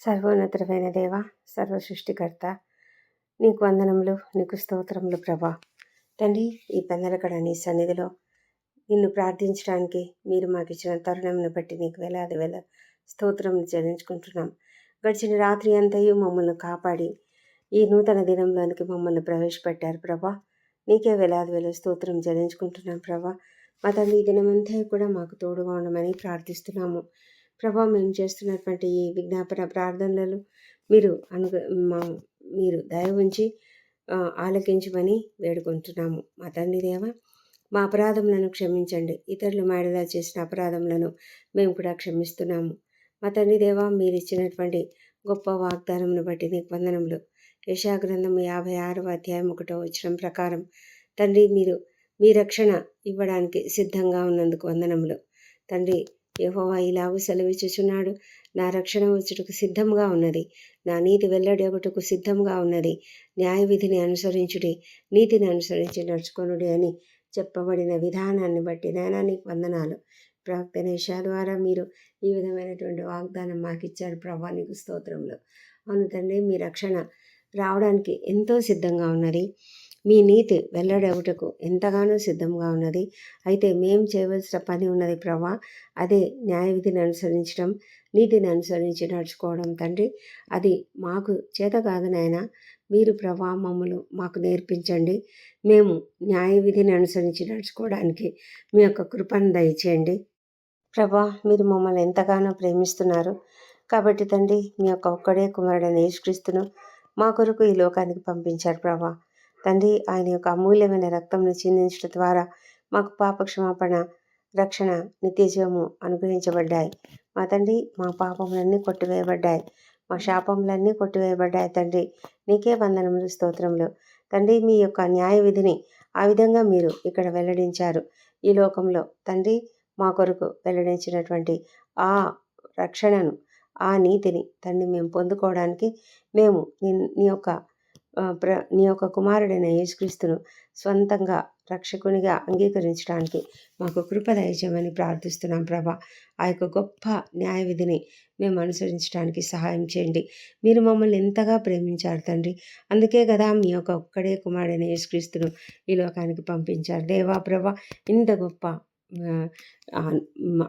సర్వోన్నతమైన దేవ సర్వ సృష్టికర్త నీకు వందనములు నీకు స్తోత్రములు ప్రభా. తండ్రి ఈ పెందలకడ నీ సన్నిధిలో నిన్ను ప్రార్థించడానికి మీరు మాకు ఇచ్చిన తరుణంను బట్టి నీకు వేలాది వేల స్తోత్రం చెల్లించుకుంటున్నాం. గడిచిన రాత్రి అంతయు మమ్మల్ని కాపాడి ఈ నూతన దినంలోనికి మమ్మల్ని ప్రవేశపెట్టారు ప్రభా. నీకే వేలాది వేల స్తోత్రం చెల్లించుకుంటున్నాం ప్రభా. మా తండ్రి ఈ దినమంతా కూడా మాకు తోడుగా ఉండమని ప్రార్థిస్తున్నాము. ప్రభా మేము చేస్తున్నటువంటి ఈ విజ్ఞాపన ప్రార్థనలు మీరు అను మీరు దయ ఉంచి ఆలకించమని వేడుకుంటున్నాము. మా తండ్రి దేవ మా అపరాధములను క్షమించండి. ఇతరులు మాడలా చేసిన అపరాధములను మేము కూడా క్షమిస్తున్నాము. మా తండ్రి దేవ మీరు ఇచ్చినటువంటి గొప్ప వాగ్దానమును బట్టి నీకు వందనములు యశాగ్రంథం యాభై ఆరవ అధ్యాయం ఒకటో వచ్చిన ప్రకారం తండ్రి మీరు మీ రక్షణ ఇవ్వడానికి సిద్ధంగా ఉన్నందుకు వందనములు. తండ్రి యహోవా ఇలాగూ సెలవిచ్చుచున్నాడు. నా రక్షణ వచ్చుటకు సిద్ధంగా ఉన్నది. నా నీతి వెల్లడి ఒకటకు సిద్ధంగా ఉన్నది. న్యాయ విధిని అనుసరించుడి. నీతిని అనుసరించి నడుచుకొనుడి అని చెప్పబడిన విధానాన్ని బట్టి నాయనా నీకు వందనాలు. ప్రవక్త నిషా ద్వారా మీరు ఈ విధమైనటువంటి వాగ్దానం మాకు ఇచ్చారు ప్రభా నీకు స్తోత్రంలో అవును తండ్రి మీ రక్షణ రావడానికి ఎంతో సిద్ధంగా ఉన్నది. మీ నీతి వెల్లడవుటకు ఎంతగానో సిద్ధంగా ఉన్నది. అయితే మేం చేయవలసిన పని ఉన్నది ప్రభా అదే న్యాయ విధిని అనుసరించడం నీతిని అనుసరించి నడుచుకోవడం తండ్రి. అది మాకు చేత కాదు నాయన. మీరు ప్రభా మమ్మలు మాకు నేర్పించండి. మేము న్యాయ విధిని అనుసరించి నడుచుకోవడానికి మీ యొక్క కృపను దయచేయండి. ప్రభా మీరు మమ్మల్ని ఎంతగానో ప్రేమిస్తున్నారు. కాబట్టి తండ్రి మీ యొక్క ఒక్కడే కుమారుడు యేసుక్రీస్తును మా కొరకు ఈ లోకానికి పంపించారు ప్రభా తండ్రి ఆయన యొక్క అమూల్యమైన రక్తంను చిందించడం ద్వారా మాకు పాప క్షమాపణ రక్షణ నిత్యజీవము అనుగ్రహించబడ్డాయి. మా తండ్రి మా పాపములన్నీ కొట్టివేయబడ్డాయి. మా శాపములన్నీ కొట్టివేయబడ్డాయి తండ్రి. నీకే వందనములు స్తోత్రములు. తండ్రి మీ యొక్క న్యాయ విధిని ఆ విధంగా మీరు ఇక్కడ వెల్లడించారు. ఈ లోకంలో తండ్రి మా కొరకు వెల్లడించినటువంటి ఆ రక్షణను ఆ నీతిని తండ్రి మేము పొందుకోవడానికి మేము నీ నీ యొక్క ప్ర నీ యొక్క కుమారుడైన యేసుక్రీస్తును స్వంతంగా రక్షకునిగా అంగీకరించడానికి మాకు కృప దయచేయమని ప్రార్థిస్తున్నాం ప్రభా. ఆ యొక్క గొప్ప న్యాయ విధిని మేము అనుసరించడానికి సహాయం చేయండి. మీరు మమ్మల్ని ఎంతగా ప్రేమించారు తండ్రి. అందుకే కదా మీ యొక్క ఒక్కడే కుమారుడైన యేసుక్రీస్తును ఈ లోకానికి పంపించారు. దేవా ప్రభా ఇంత గొప్ప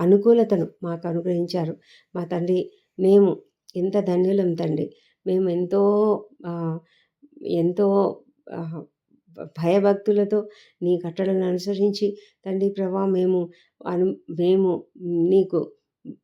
అనుకూలతను మాకు అనుగ్రహించారు. మా తండ్రి మేము ఎంత ధన్యులం తండ్రి. మేము ఎంతో ఎంతో భయభక్తులతో నీ కట్టడలను అనుసరించి తండ్రి ప్రభా మేము అను మేము నీకు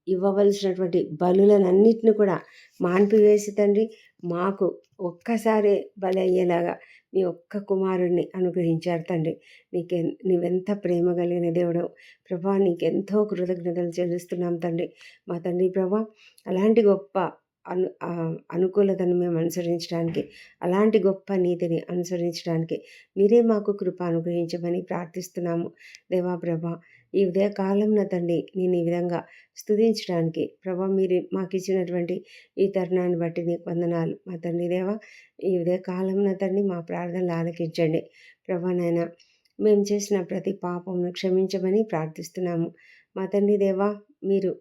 ఇవ్వవలసినటువంటి బలులనన్నిటిని కూడా మాన్పివేసి తండ్రి మాకు ఒక్కసారే బలి అయ్యేలాగా మీ ఒక్క కుమారుణ్ణి అనుగ్రహించారు తండ్రి. నీకే నీవెంత ప్రేమ కలిగిన దేవుడు ప్రభా నీకెంతో కృతజ్ఞతలు చెల్లిస్తున్నాం తండ్రి. మా తండ్రి ప్రభా అలాంటి గొప్ప అను అనుకూలతను మేము అనుసరించడానికి అలాంటి గొప్ప నీతిని అనుసరించడానికి మీరే మాకు కృప అనుగ్రహించమని ప్రార్థిస్తున్నాము. దేవాప్రభ ఈ ఉదయకాలం కాలంలో తండ్రి నేను ఈ విధంగా స్థుతించడానికి ప్రభా మీరు మాకు ఇచ్చినటువంటి ఈ తరుణాన్ని బట్టి నీకు వందనాలు. మా తండ్రి దేవా ఈ ఉదయకాలం కాలంలో తండ్రి మా ప్రార్థనలు ఆలకించండి. ప్రభా నాయన మేము చేసిన ప్రతి పాపమును క్షమించమని ప్రార్థిస్తున్నాము. మా తండ్రి దేవా మీరు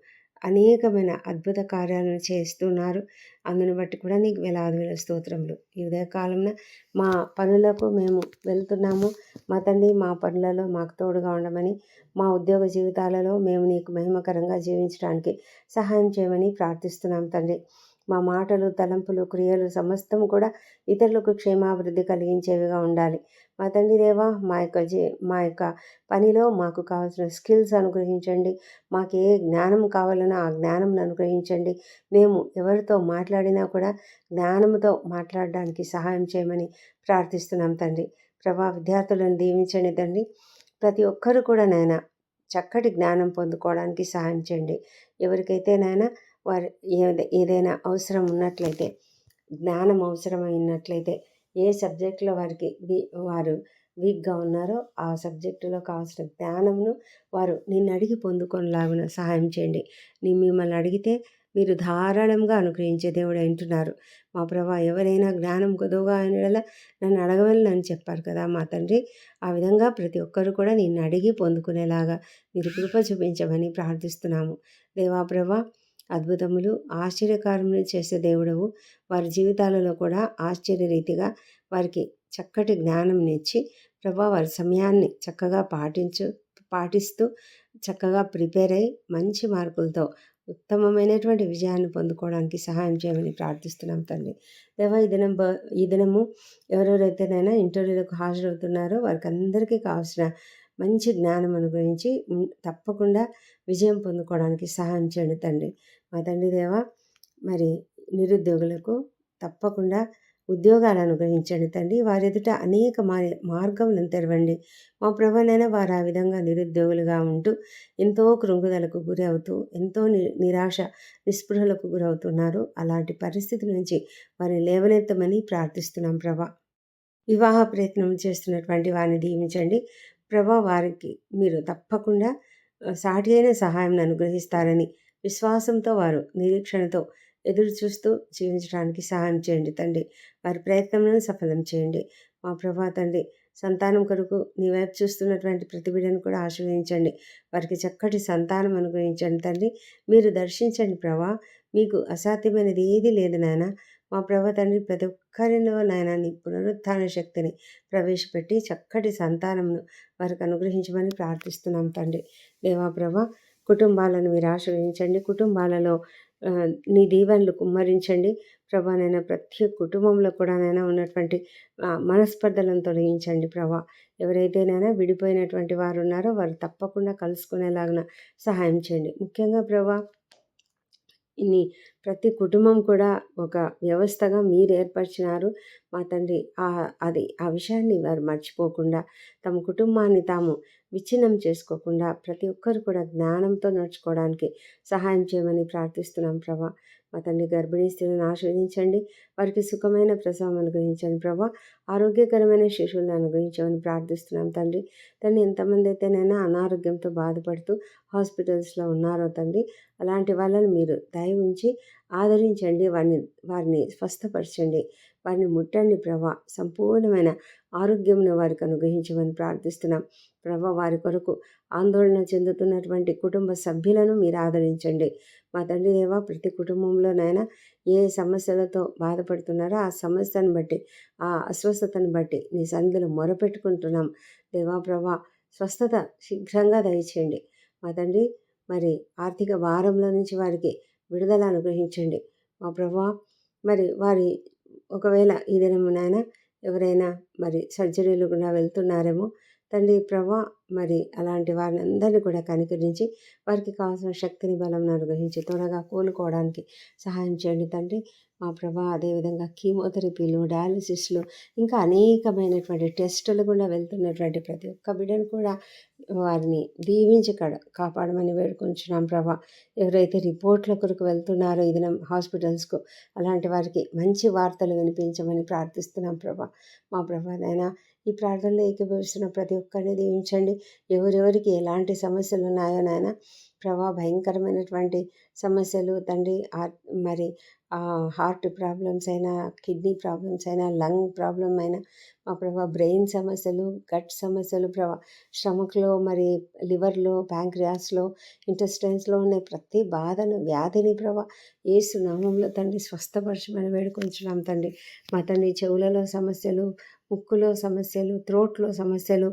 అనేకమైన అద్భుత కార్యాలను చేస్తున్నారు. అందుని బట్టి కూడా నీకు వేలాది వేల స్తోత్రములు. ఈ ఉదయకాలంలో మా పనులకు మేము వెళ్తున్నాము. మా తండ్రి మా పనులలో మాకు తోడుగా ఉండమని మా ఉద్యోగ జీవితాలలో మేము నీకు మహిమకరంగా జీవించడానికి సహాయం చేయమని ప్రార్థిస్తున్నాం తండ్రి. మా మాటలు తలంపులు క్రియలు సమస్తం కూడా ఇతరులకు క్షేమాభివృద్ధి కలిగించేవిగా ఉండాలి. మా తండ్రి దేవా మా యొక్క జీ మా యొక్క పనిలో మాకు కావాల్సిన స్కిల్స్ అనుగ్రహించండి. మాకు ఏ జ్ఞానం కావాలన్నా ఆ జ్ఞానం అనుగ్రహించండి. మేము ఎవరితో మాట్లాడినా కూడా జ్ఞానంతో మాట్లాడడానికి సహాయం చేయమని ప్రార్థిస్తున్నాం తండ్రి. ప్రభా విద్యార్థులను దీవించండి తండ్రి. ప్రతి ఒక్కరు కూడా నాయన చక్కటి జ్ఞానం పొందుకోవడానికి సహాయం చేయండి. ఎవరికైతే నాయన వారు ఏదైనా అవసరం ఉన్నట్లయితే జ్ఞానం అవసరమైనట్లయితే ఏ సబ్జెక్టులో వారికి వీ వారు వీక్గా ఉన్నారో ఆ సబ్జెక్టులో కావాల్సిన జ్ఞానమును వారు నిన్ను అడిగి పొందుకొనిలాగున సహాయం చేయండి. నీ మిమ్మల్ని అడిగితే మీరు ధారాళంగా అనుగ్రహించే దేవుడు అంటున్నారు మా ప్రభా ఎవరైనా జ్ఞానం కొదువుగా అయినలా నన్ను అడగవలని అని చెప్పారు కదా మా తండ్రి ఆ విధంగా ప్రతి ఒక్కరు కూడా నిన్ను అడిగి పొందుకునేలాగా మీరు కృప చూపించమని ప్రార్థిస్తున్నాము. దేవా ప్రభా అద్భుతములు. ఆశ్చర్యకారములు చేసే దేవుడవు. వారి జీవితాలలో కూడా ఆశ్చర్య రీతిగా వారికి చక్కటి జ్ఞానం ఇచ్చి ప్రభా వారి సమయాన్ని చక్కగా పాటించు పాటిస్తూ చక్కగా ప్రిపేర్ అయి మంచి మార్కులతో ఉత్తమమైనటువంటి విజయాన్ని పొందుకోవడానికి సహాయం చేయమని ప్రార్థిస్తున్నాం తండ్రి. దేవా ఈ దినం బ ఈ దినము ఎవరెవరైతేనైనా ఇంటర్వ్యూలకు హాజరవుతున్నారో వారికి అందరికీ కావాల్సిన మంచి జ్ఞానం అనుగ్రహించి తప్పకుండా విజయం పొందుకోవడానికి సహాయం చేయండి తండ్రి. మా తండ్రి మరి నిరుద్యోగులకు తప్పకుండా ఉద్యోగాలు అనుగ్రహించండి తండ్రి. వారి ఎదుట అనేక మార్ మార్గములను తెరవండి మా ప్రభునైనా వారు ఆ విధంగా నిరుద్యోగులుగా ఉంటూ ఎంతో కృంగుదలకు గురి అవుతూ ఎంతో ని నిరాశ నిస్పృహలకు గురవుతున్నారు. అలాంటి పరిస్థితి నుంచి వారిని లేవనెత్తమని ప్రార్థిస్తున్నాం ప్రభా. వివాహ ప్రయత్నం చేస్తున్నటువంటి వారిని దీవించండి. ప్రభా వారికి మీరు తప్పకుండా సాటి అయిన సహాయం అనుగ్రహిస్తారని విశ్వాసంతో వారు నిరీక్షణతో ఎదురు చూస్తూ జీవించడానికి సహాయం చేయండి తండ్రి. వారి ప్రయత్నములను సఫలం చేయండి. మా ప్రభా తండ్రి సంతానం కొరకు నీ వైపు చూస్తున్నటువంటి ప్రతి బిడ్డను కూడా ఆశీర్వదించండి. వారికి చక్కటి సంతానం అనుగ్రహించండి తండ్రి. మీరు దర్శించండి ప్రభా. మీకు అసాధ్యమైనది ఏది లేదు నాయన. మా ప్రభా తండ్రి ప్రతి ఒక్కరిలో నాయన నీ పునరుత్థాన శక్తిని ప్రవేశపెట్టి చక్కటి సంతానంను వారికి అనుగ్రహించమని ప్రార్థిస్తున్నాం తండ్రి. దేవా ప్రభా కుటుంబాలను మీరు ఆశ్రయించండి. కుటుంబాలలో నీ దీవెనలు కుమ్మరించండి. ప్రభా నైనా ప్రతి కుటుంబంలో కూడా నైనా ఉన్నటువంటి మనస్పర్ధలను తొలగించండి ప్రభా. ఎవరైతేనైనా విడిపోయినటువంటి వారు ఉన్నారో వారు తప్పకుండా కలుసుకునేలాగిన సహాయం చేయండి. ముఖ్యంగా ప్రభా ఇన్ని ప్రతి కుటుంబం కూడా ఒక వ్యవస్థగా మీరు ఏర్పరిచినారు. మా తండ్రి ఆ అది ఆ విషయాన్ని వారు మర్చిపోకుండా తమ కుటుంబాన్ని తాము విచ్ఛిన్నం చేసుకోకుండా ప్రతి ఒక్కరు కూడా జ్ఞానంతో నడుచుకోవడానికి సహాయం చేయమని ప్రార్థిస్తున్నాం ప్రభా. మా తండ్రి గర్భిణీ స్త్రీలను ఆశీర్వదించండి. వారికి సుఖమైన ప్రసవం అనుగ్రహించండి ప్రభా. ఆరోగ్యకరమైన శిశువులను అనుగ్రహించమని ప్రార్థిస్తున్నాం తండ్రి. తండ్రి ఎంతమంది అయితేనైనా అనారోగ్యంతో బాధపడుతూ హాస్పిటల్స్లో ఉన్నారో తండ్రి అలాంటి వాళ్ళని మీరు దయ ఉంచి ఆదరించండి. వారిని వారిని స్వస్థపరచండి. వారిని ముట్టండి ప్రభా. సంపూర్ణమైన ఆరోగ్యమును వారికి అనుగ్రహించమని ప్రార్థిస్తున్నాం. ప్రభా వారి కొరకు ఆందోళన చెందుతున్నటువంటి కుటుంబ సభ్యులను మీరు ఆదరించండి. మా తండ్రి దేవా ప్రతి కుటుంబంలోనైనా ఏ సమస్యలతో బాధపడుతున్నారో ఆ సమస్యను బట్టి ఆ అస్వస్థతను బట్టి నీ సందులు మొరపెట్టుకుంటున్నాం. దేవా ప్రభా స్వస్థత శీఘ్రంగా దయచేయండి. మా తండ్రి మరి ఆర్థిక భారంలో నుంచి వారికి విడుదల అనుగ్రహించండి. మా ప్రభా మరి వారి ఒకవేళ ఈ దినమునైనా ఎవరైనా మరి సర్జరీలు కూడా వెళ్తున్నారేమో తండ్రి ప్రభా మరి అలాంటి వారిని అందరినీ కూడా కనికరించి వారికి కావాల్సిన శక్తిని బలం అనుగ్రహించి త్వరగా కోలుకోవడానికి సహాయం చేయండి తండ్రి. మా ప్రభా అదేవిధంగా కీమోథెరపీలు డయాలసిస్లు ఇంకా అనేకమైనటువంటి టెస్టులు కూడా వెళ్తున్నటువంటి ప్రతి ఒక్క బిడ్డను కూడా వారిని దీవించి కడ కాపాడమని వేడుకొంచున్నాం ప్రభా. ఎవరైతే రిపోర్ట్ల కొరకు వెళ్తున్నారో ఈ దినం హాస్పిటల్స్కు అలాంటి వారికి మంచి వార్తలు వినిపించమని ప్రార్థిస్తున్నాం ప్రభా. మా ప్రభాదైనా ఈ ప్రార్థనలో ఏకీభవిస్తున్న ప్రతి ఒక్కరిని దీవించండి. ఎవరెవరికి ఎలాంటి సమస్యలు ఉన్నాయో నాయన ప్రభా భయంకరమైనటువంటి సమస్యలు తండ్రి మరి హార్ట్ ప్రాబ్లమ్స్ అయినా కిడ్నీ ప్రాబ్లమ్స్ అయినా లంగ్ ప్రాబ్లం అయినా మా ప్రభా బ్రెయిన్ సమస్యలు గట్ సమస్యలు ప్రభా స్టమక్లో మరి లివర్లో ప్యాంక్రియాస్లో ఇంటెస్టైన్స్లో ఉండే ప్రతి బాధను వ్యాధిని ప్రభా ఏసు నామంలో తండ్రి స్వస్థపరచమని వేడుకొంచున్నాం తండ్రి. మా తండ్రి చెవులలో సమస్యలు ముక్కులో సమస్యలు త్రోట్లో సమస్యలు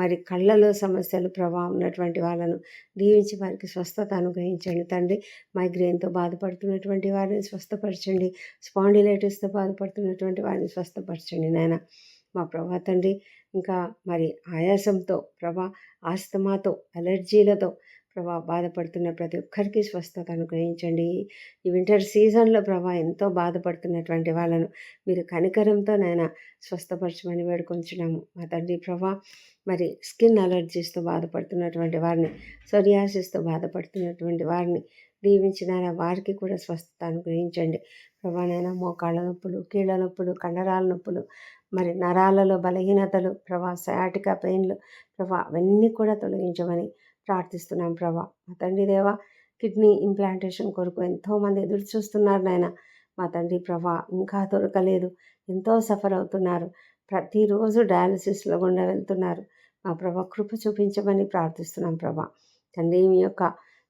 మరి కళ్ళలో సమస్యలు ప్రభావం ఉన్నటువంటి వాళ్ళను దీవించి వారికి స్వస్థత అనుగ్రహించండి. తండ్రి మైగ్రేన్తో బాధపడుతున్నటువంటి వారిని స్వస్థపరచండి. స్పాండిలైటిస్తో బాధపడుతున్నటువంటి వారిని స్వస్థపరచండి నాయన. మా ప్రభా తండ్రి ఇంకా మరి ఆయాసంతో ప్రభా ఆస్తమాతో అలర్జీలతో ప్రభా బాధపడుతున్న ప్రతి ఒక్కరికి స్వస్థత అనుగ్రహించండి. ఈ వింటర్ సీజన్లో ప్రభా ఎంతో బాధపడుతున్నటువంటి వాళ్ళను మీరు కనికరంతో నాయన స్వస్థపరచమని వేడుకొంచున్నాము. మా తండ్రి ప్రభా మరి స్కిన్ అలర్జీస్తో బాధపడుతున్నటువంటి వారిని సొరియాసిస్తో బాధపడుతున్నటువంటి వారిని దీవించిన వారికి కూడా స్వస్థత అనుగ్రహించండి. ప్రభానైనా మోకాళ్ళ నొప్పులు కీళ్ళ నొప్పులు కండరాల నొప్పులు మరి నరాలలో బలహీనతలు ప్రభా సయాటికా పెయిన్లు ప్రభా అవన్నీ కూడా తొలగించమని ప్రార్థిస్తున్నాం ప్రభా. మా తండ్రి దేవా కిడ్నీ ఇంప్లాంటేషన్ కొరకు ఎంతోమంది ఎదురు చూస్తున్నారు నాయన. మా తండ్రి ప్రభా ఇంకా దొరకలేదు. ఎంతో సఫర్ అవుతున్నారు. ప్రతిరోజు డయాలసిస్లో గుండా వెళ్తున్నారు. మా ప్రభా కృప చూపించమని ప్రార్థిస్తున్నాం ప్రభా. తండ్రి మీ యొక్క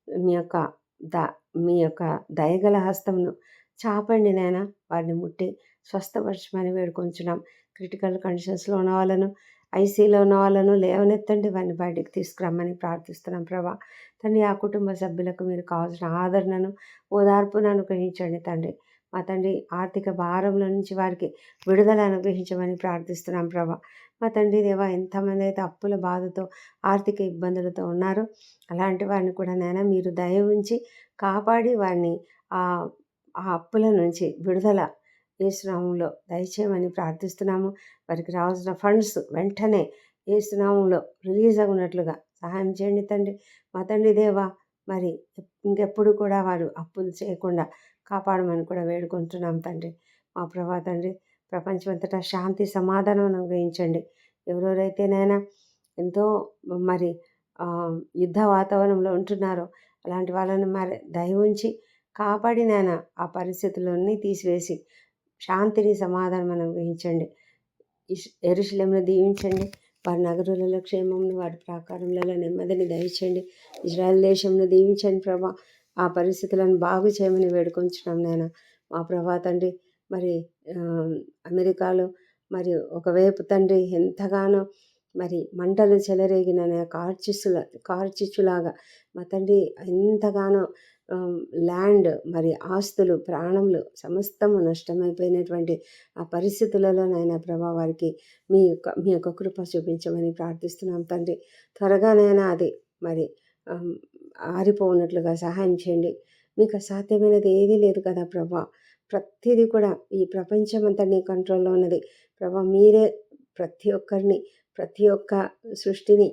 మీ యొక్క ద మీ యొక్క దయగల హస్తమును చాపండి నాయన. వారిని ముట్టి స్వస్థపరచమని వేడుకొంచున్నాం. క్రిటికల్ కండిషన్స్లో ఉన్న వాళ్ళను ఐసీలో ఉన్న వాళ్ళను లేవనెత్తండి వారిని బయటికి తీసుకురమ్మని ప్రార్థిస్తున్నాం ప్రభా. తండ్రి ఆ కుటుంబ సభ్యులకు మీరు కావాల్సిన ఆదరణను ఓదార్పును అనుగ్రహించండి తండ్రి. మా తండ్రి ఆర్థిక భారంలో నుంచి వారికి విడుదల అనుగ్రహించమని ప్రార్థిస్తున్నాం ప్రభా. మా తండ్రి దేవా ఎంతమంది అయితే అప్పుల బాధతో ఆర్థిక ఇబ్బందులతో ఉన్నారో అలాంటి వారిని కూడా నేను మీరు దయ ఉంచి కాపాడి వారిని ఆ అప్పుల నుంచి విడుదల ఏసునామంలో దయచేయమని ప్రార్థిస్తున్నాము. వారికి రావాల్సిన ఫండ్స్ వెంటనే ఏసునామంలో రిలీజ్ అవునట్లుగా సహాయం చేయండి తండ్రి. మా తండ్రి దేవా మరి ఇంకెప్పుడు కూడా వారు అప్పులు చేయకుండా కాపాడమని కూడా వేడుకుంటున్నాం తండ్రి. మా ప్రభా తండ్రి ప్రపంచమంతటా శాంతి సమాధానం అనుగ్రహించండి. ఎవరెవరైతేనైనా ఎంతో మరి యుద్ధ వాతావరణంలో ఉంటున్నారో అలాంటి వాళ్ళని మరి దయ ఉంచి కాపాడినైనా ఆ పరిస్థితులన్నీ తీసివేసి శాంతిని సమాధానం అనుగ్రహించండి ఎరుశలంను దీవించండి. వారి నగరులలో క్షేమంను వారి ప్రాకారంలో నెమ్మదిని దయచండి ఇజ్రాయల్ దేశంను దీవించండి ప్రభా. ఆ పరిస్థితులను బాగు చేయమని వేడుకొంచున్నాం నేను మా ప్రభా తండ్రి మరి అమెరికాలో మరి ఒకవైపు తండ్రి ఎంతగానో మరి మంటలు చెలరేగిన కార్చిస్సుల కార్చిచ్చులాగా మా తండ్రి ఎంతగానో ల్యాండ్ మరి ఆస్తులు ప్రాణములు సమస్తము నష్టమైపోయినటువంటి ఆ పరిస్థితులలో నాయన ప్రభా వారికి మీ యొక్క మీ యొక్క కృప చూపించమని ప్రార్థిస్తున్నాం తండ్రి. త్వరగానైనా అది మరి ఆరిపోనట్లుగా సహాయం చేయండి. మీకు అసాధ్యమైనది ఏదీ లేదు కదా ప్రభా. ప్రతిదీ కూడా ఈ ప్రపంచం అంతా నీ కంట్రోల్లో ఉన్నది. ప్రభా మీరే ప్రతి ఒక్కరిని ప్రతి ఒక్క సృష్టిని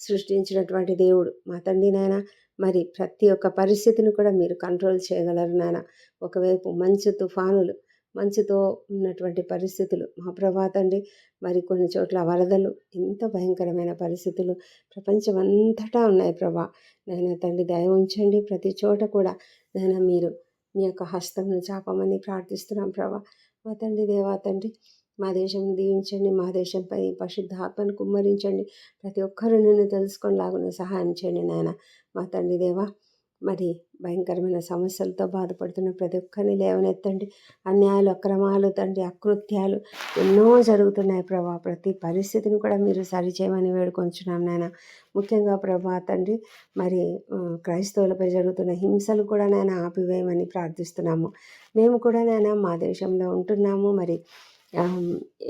సృష్టించినటువంటి దేవుడు మా తండ్రి నాయన. మరి ప్రతి ఒక్క పరిస్థితిని కూడా మీరు కంట్రోల్ చేయగలరు నాయన ఒకవైపు మంచు తుఫానులు మంచుతో ఉన్నటువంటి పరిస్థితులు. మా ప్రభా తండ్రి మరి కొన్ని చోట్ల వరదలు ఎంత భయంకరమైన పరిస్థితులు ప్రపంచం అంతటా ఉన్నాయి ప్రభా. నాయన తండ్రి దయ ఉంచండి. ప్రతి చోట కూడా నాయన మీరు మీ యొక్క హస్తంను చాపమని ప్రార్థిస్తున్నాం ప్రభా. మా తండ్రి దేవా తండ్రి మా దేశం దీవించండి మా దేశంపై పరిశుద్ధాత్మను కుమ్మరించండి. ప్రతి ఒక్కరూ నిన్ను తెలుసుకొని సహాయం చేయండి నాయన. మా తండ్రి దేవా మరి భయంకరమైన సమస్యలతో బాధపడుతున్న ప్రతి ఒక్కరిని లేవనెత్తండి. అన్యాయాలు అక్రమాలు తండ్రి అకృత్యాలు ఎన్నో జరుగుతున్నాయి ప్రభా. ప్రతి పరిస్థితిని కూడా మీరు సరిచేయమని వేడుకొంచున్నాం నాయన. ముఖ్యంగా ప్రభా తండ్రి మరి క్రైస్తవులపై జరుగుతున్న హింసలు కూడా నేను ఆపివేయమని ప్రార్థిస్తున్నాము. మేము కూడా నాయన మా దేశంలో ఉంటున్నాము. మరి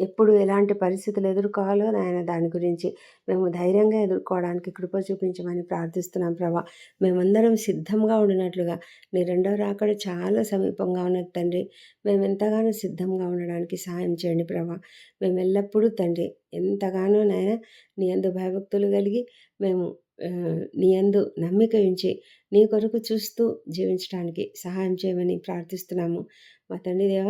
ఎప్పుడు ఎలాంటి పరిస్థితులు ఎదుర్కోవాలో నాయన దాని గురించి మేము ధైర్యంగా ఎదుర్కోవడానికి కృప చూపించమని ప్రార్థిస్తున్నాం ప్రభా. మేమందరం సిద్ధంగా ఉండినట్లుగా నీ రెండవ రాకడ చాలా సమీపంగా ఉన్నది తండ్రి. మేము ఎంతగానో సిద్ధంగా ఉండడానికి సహాయం చేయండి ప్రభా. మేము ఎల్లప్పుడూ తండ్రి ఎంతగానో నాయన నీ అందు భయభక్తులు కలిగి మేము నీ అందు నమ్మిక ఉంచి నీ కొరకు చూస్తూ జీవించడానికి సహాయం చేయమని ప్రార్థిస్తున్నాము. మా తండ్రి దేవ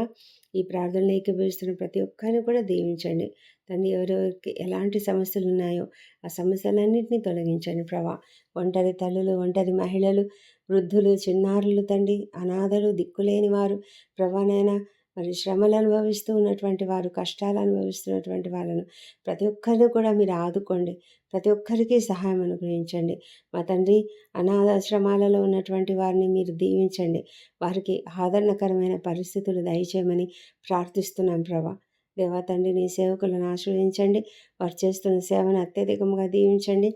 ఈ ప్రార్థనలు ఏకీభవిస్తున్న ప్రతి ఒక్కరిని కూడా దీవించండి. తండ్రి ఎవరెవరికి ఎలాంటి సమస్యలు ఉన్నాయో ఆ సమస్యలన్నింటినీ తొలగించండి ప్రభా. ఒంటరి తల్లులు ఒంటరి మహిళలు వృద్ధులు చిన్నారులు తండ్రి అనాథలు దిక్కులేని వారు ప్రభానైనా మరి శ్రమలు అనుభవిస్తూ ఉన్నటువంటి వారు కష్టాలు అనుభవిస్తున్నటువంటి వాళ్ళను ప్రతి ఒక్కరిని కూడా మీరు ఆదుకోండి. ప్రతి ఒక్కరికి సహాయం అనుగ్రహించండి. మా తండ్రి అనాథాశ్రమాలలో ఉన్నటువంటి వారిని మీరు దీవించండి. వారికి ఆదరణకరమైన పరిస్థితులు దయచేయమని ప్రార్థిస్తున్నాం ప్రభా. దేవా తండ్రి నీ సేవకులను ఆశ్రయించండి. వారు చేస్తున్న సేవను అత్యధికంగా దీవించండి.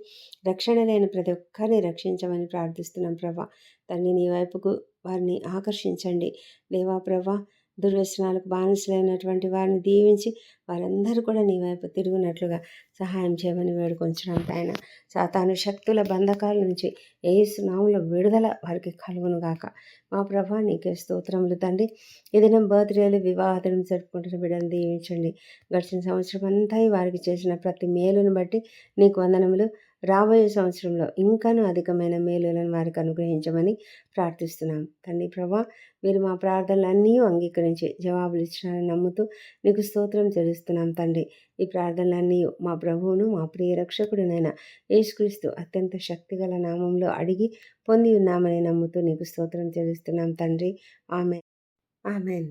రక్షణ లేని ప్రతి ఒక్కరిని రక్షించమని ప్రార్థిస్తున్నాం ప్రభా. తండ్రి నీ వైపుకు వారిని ఆకర్షించండి. దేవా ప్రభా దుర్వ్యసనాలకు బానిసలైనటువంటి వారిని దీవించి వారందరూ కూడా నీ వైపు తిరుగునట్లుగా సహాయం చేయమని వేడుకొంచడం ఆయన సాతాను శక్తుల బంధకాల నుంచి ఏసునాముల విడుదల వారికి కలుగును గాక. మా ప్రభా నీకే స్తోత్రములు తండ్రి. ఏదైనా బర్త్డేలు బర్త్డేలు దినం జరుపుకుంటున్న బిడ్డను దీవించండి. గడిచిన సంవత్సరం అంతా వారికి చేసిన ప్రతి మేలును బట్టి నీకు వందనములు. రాబోయే సంవత్సరంలో ఇంకాను అధికమైన మేలులను వారికి అనుగ్రహించమని ప్రార్థిస్తున్నాం. తండ్రి ప్రభా మీరు మా ప్రార్థనలన్నీ అంగీకరించి జవాబులు ఇచ్చినారని నమ్ముతూ నీకు స్తోత్రం చెల్లిస్తున్నాం తండ్రి. ఈ ప్రార్థనలన్నీ మా ప్రభువును మా ప్రియ రక్షకుడినైన యేసుక్రీస్తు అత్యంత శక్తిగల నామంలో అడిగి పొంది ఉన్నామని నమ్ముతూ నీకు స్తోత్రం చెల్లిస్తున్నాం తండ్రి. ఆమె ఆమెన్.